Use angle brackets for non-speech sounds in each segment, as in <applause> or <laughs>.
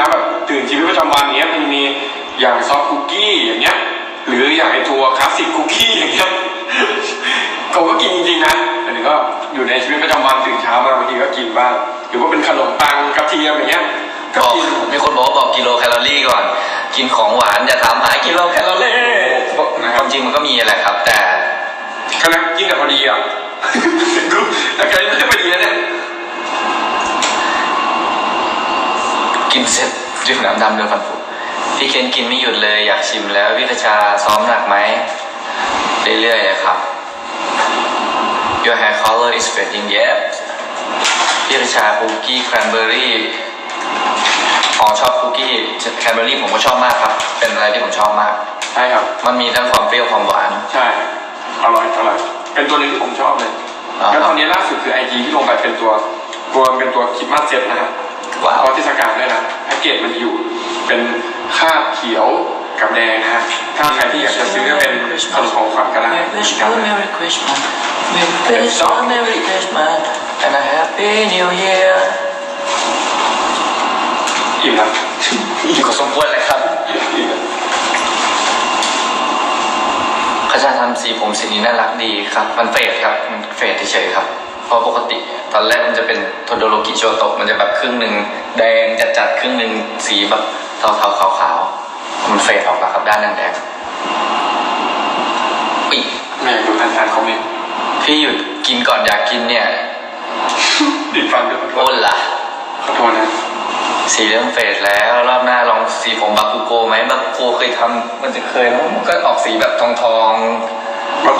นะแบบตื่นชีวิตประจำวันเนี้ยมันมีอย่างซอฟต์คุกกี้อย่างเงี้ยหรืออย่างไอตัวคลาสสิกคุกกี้อย่างเงี้ยผมก็กินจริงๆนะแต่นี่ก็อยู่ในชีวิตประจำวันตื่นเช้ามาบางทีก็กินบ้างหรือว่าเป็นขนมปังกระเทียมอย่างเงี้ยก็บอกกินมีคนบอกว่าบอกกิโลแคลอรี่ก่อน กินของหวานอย่าถามหากิโลแคลอรี่นะคครัวาบมจริงมันก็มีแหละครับ แต่ใช่ไหมกินแต่พอดีอะดูแต่แค่ไม่พอดีนะเนี่ย กินเสร็จดื่มน้ำดำเดือดฟันผุพี่เคนกินไม่หยุดเลยอยากชิมแล้วพี่ประชาซ้อมหนักไหมเรื่อยๆเลยครับ Your hair color is fading yet พี่ประชาคุกกี้แครนเบอร์รี่อ๋อชอบคุกกี้แครนเบอร์รี่ผมก็ชอบมากครับ เป็นอะไรที่ผมชอบมาก ใช่ครับ มันมีทั้งความเปรี้ยวความหวาน ใช่อร่อยอร่อยเป็นตัวหนึงที่ผมชอบเลย อ่าแล้วตอนนี้ล่าสุดคือไอจีที่ลงไปเป็นตัวตัวเป็นตัวคริดมาสเซ็ตนะฮะว้า วเพราะเทศกาลด้วยนะแพ็กเกจมันอยู่เป็นคาบเขียวกับแดงนะฮะถ้าใครที่อยากจะซื้อเป็นขนมของขวัญก็ได้ Merry Christmas Merry Christmas Merry Christmas Merry Christmas and a Happy New Year อิ่มแล้วก็สมควรเลยครับอิ่มแล้วเขาจะทำสีผมสีนี้น่ารักดีครับ มันเฟดครับ มันเฟดเฉยๆครับ เพราะปกติ ตอนแรกมันจะเป็นโทโดโรกิโชโตะมันจะแบบครึ่งหนึ่งแดงจัดๆครึ่งหนึ่งสีแบบเทาๆขาวๆมันเฟดออกแล้วครับด้านแดงๆอุ๊ยแม่ดูทานๆคอมเมนต์พี่หยุดกินก่อนอยากกินเนี่ยดิดฟันด้วยขอโทโอ้ษล่ะขอโทษนะสีเริ่มเฟดแล้วรอบหน้าลองสีผมบาคุโกไหมบาคุโกเคยทำมันจะเคยแล้วมันก็ออกสีแบบทองทอง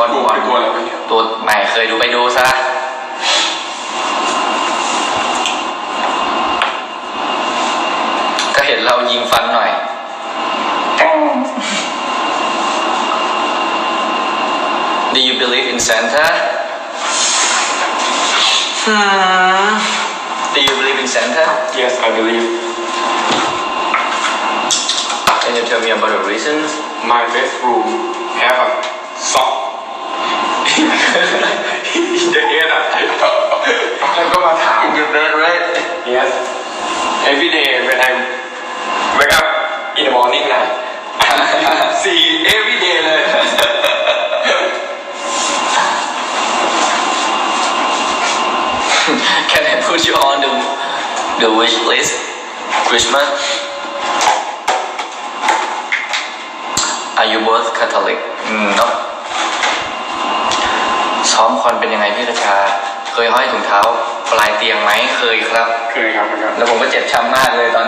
มาดูเป็นตัวแล้วเนี่ยตัวใหม่เคยดูไปดูซะ ยิงฟันหน่อย Do you believe in Santa? Hmm. Do you believe in Santa? Yes I believe Can you tell me about the reasons? my bedroom have a sock in <laughs> the head อ่ะแล้วก็มาถาม In your bed, right? Yes every day when I wake up in the morning นะ see every day เลย Can I put you on the the wish list? Christmas? Are you both Catholic? Mm, No. ซ้อมคอนเป็นยังไงพี่กระชา เคยห้อยถุงเท้าปลายเตียงไหมเคยครับ เคยครับเหมือนกันแล้วผมก็เจ็บช้ำมากเลยตอน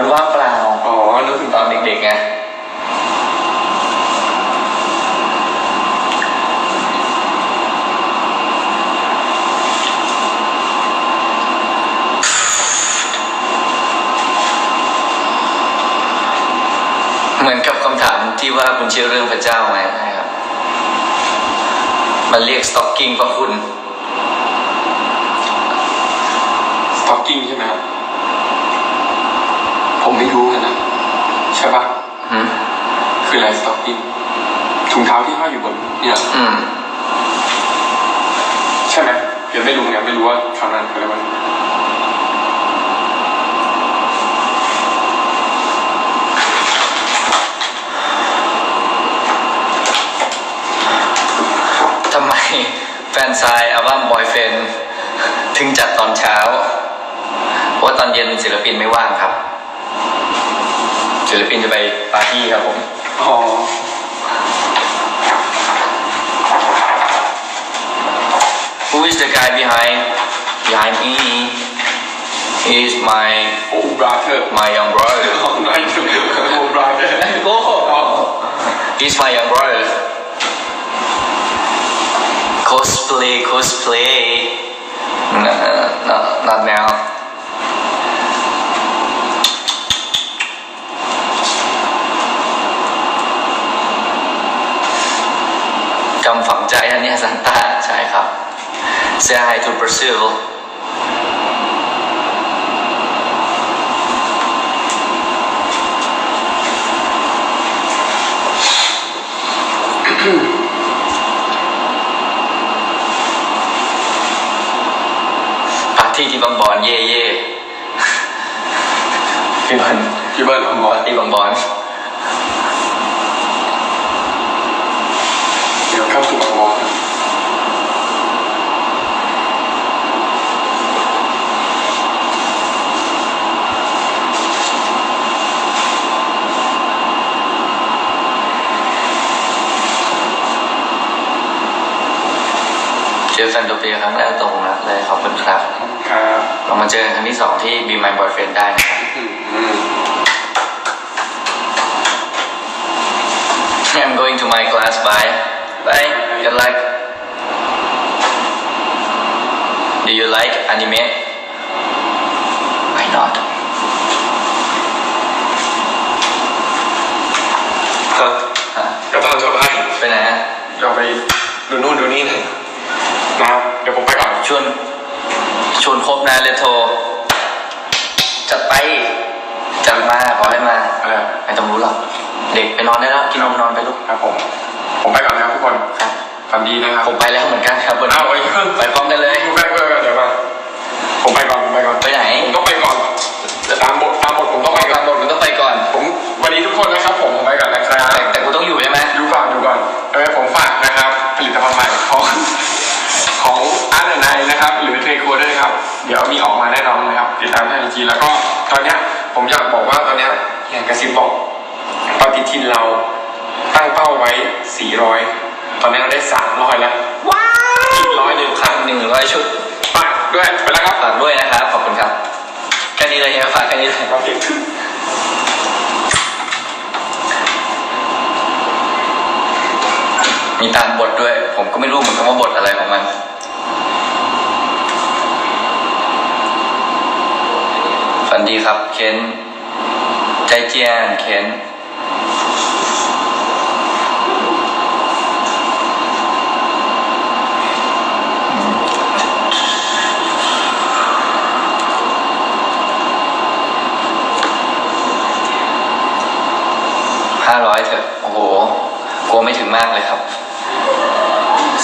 มันว่างเปล่า อ๋อนึกถึงตอนเด็กๆไงเหมือนกับคำถามที่ว่าคุณเชื่อเรื่องพระเจ้าไหมนะครับ มันเรียกสต็อกกิ้งเพราะคุณสต็อกกิ้งใช่ไหมครับผมไม่รู้นะ ใช่ปะ หืม คืออะไรสต็อกกิ้งถุงเท้าที่ห้อยอยู่บนเนี่ยอืม ใช่ไหมยังไม่รู้ไงไม่รู้ว่าคำนั้นคืออะไรวะทำไมแฟนซายอัลบั้มบอยเฟนถึงจัดตอนเช้าเพราะว่าตอนเย็นศิลปินไม่ว่างครับ ศิลปินจะไปปาร์ตี้ครับผม อ๋อ Who is the guy behind behind me He is my โอ้บราเธอร์ my young brother ของนายถึงโอ้บราเธอร์โอ้ He's my young brother Cosplay cosplay no, no, not now จำฝังใจอันเนี้ยซันต้าใช่ครับ Say hi to Brazil ปาร์ตี้ที่บางบอนเย่เย่พี่บอลพี่บิร์ดผมบอกปาร์ตี้บางบอล เดี๋ยวเข้าสู่บางบอลเจอแฟนโดเปียครั้งแรกตรงนัดเลยขอบคุณครับ ครับเรามาเจอกันครั้งที่สองที่ Be My Boyfriend ได้นะครับอืม I'm going to my class bye bye good luck Do you like anime Why not ก็ฮะก็ตามสบายไปไหนอะเราไปดูนู่นดูนี่เลยนะครับเดี๋ยวผมไปก่อนชวนชวนครบนะเลโทรจัดไปจัดมาขอให้มาอะไรไม่ต้องรู้หรอก เด็กไปนอนได้แล้วกินนมนอนไปลูกครับผม ผมไปก่อนนะครับทุกคนครับฝันดีนะครับผมไปแล้วเหมือนกันครับวันอ้านี้วไอ้เพิ่งไปพร้อมกันเลยไปก่อนเดี๋ยวมาผมไปก่อนผมไปก่อนไปไหนผมต้องไปก่อนตามบทตามบทผมต้องไปก่อนตามบทมันต้องไปก่อน ผมวันนี้ทุกคนนะครับผมผมไปก่อนนะครับแต่แต่กูต้องอยู่ใช่ไหมดูก่อนดูก่อนเออผมฝากนะครับ ผลิตภัณฑ์ใหม่ของของอาร์ตไนนะครับ หรือเทโคด้วยนะครับ เดี๋ยวมีออกมาแน่นอนนะครับติดตามทางไอจีแล้วก็ตอนเนี้ยผมอยากบอกว่าตอนเนี้ยอย่างกระซิบบอกป ฏิทินเราตั้งเป้าไว้ 400 ตอนนี้เราได้ 300 แล้ว ว้าวอีกร้อยหนึ่งคพัรั้นงหนึ่งร้อยชุดฝากด้วย ไปแล้วครับฝากด้วยนะครับ ขอบคุณครับ แค่นี้เลยครับฝากแค่นี้เลยโอเคมีตามบทด้วย ผมก็ไม่รู้เหมือนกันว่าบทอะไรของมันฝันดีครับ เคนใจเจียนเคน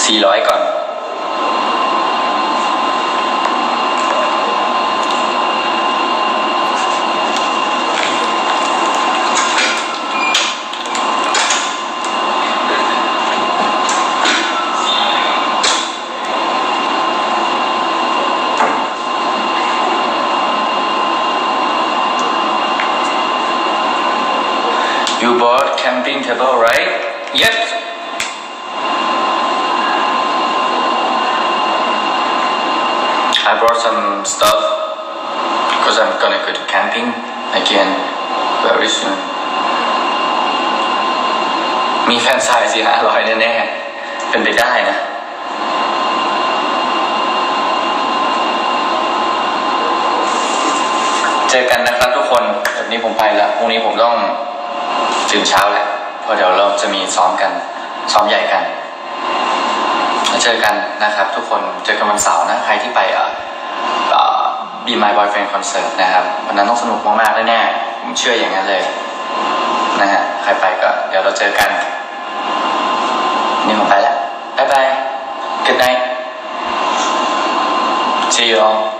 400 ก่อน You bought camping table, right? Yep. I brought some stuff because I'm gonna go to camping again very soon. มีแฟนชายสี่ห้าร้อยแน่ๆเป็นไปได้นะ เจอกันนะครับทุกคนแบบนี้ผมไปแล้วพรุ่งนี้ผมต้องตื่นเช้าแหละเพราะเดี๋ยวเราจะมีซ้อมกัน ซ้อมใหญ่กันเจอกันนะครับทุกคน เจอกันวันเสาร์นะ ใครที่ไปเอ่อเอ่อ Be My Boyfriend Concert นะครับวันนั้นต้องสนุกมากๆแน่ๆผมเชื่ออย่างนั้นเลยนะฮะใครไปก็เดี๋ยวเราเจอกัน นี่ผมไปแล้ว บ๊ายบาย good night see you all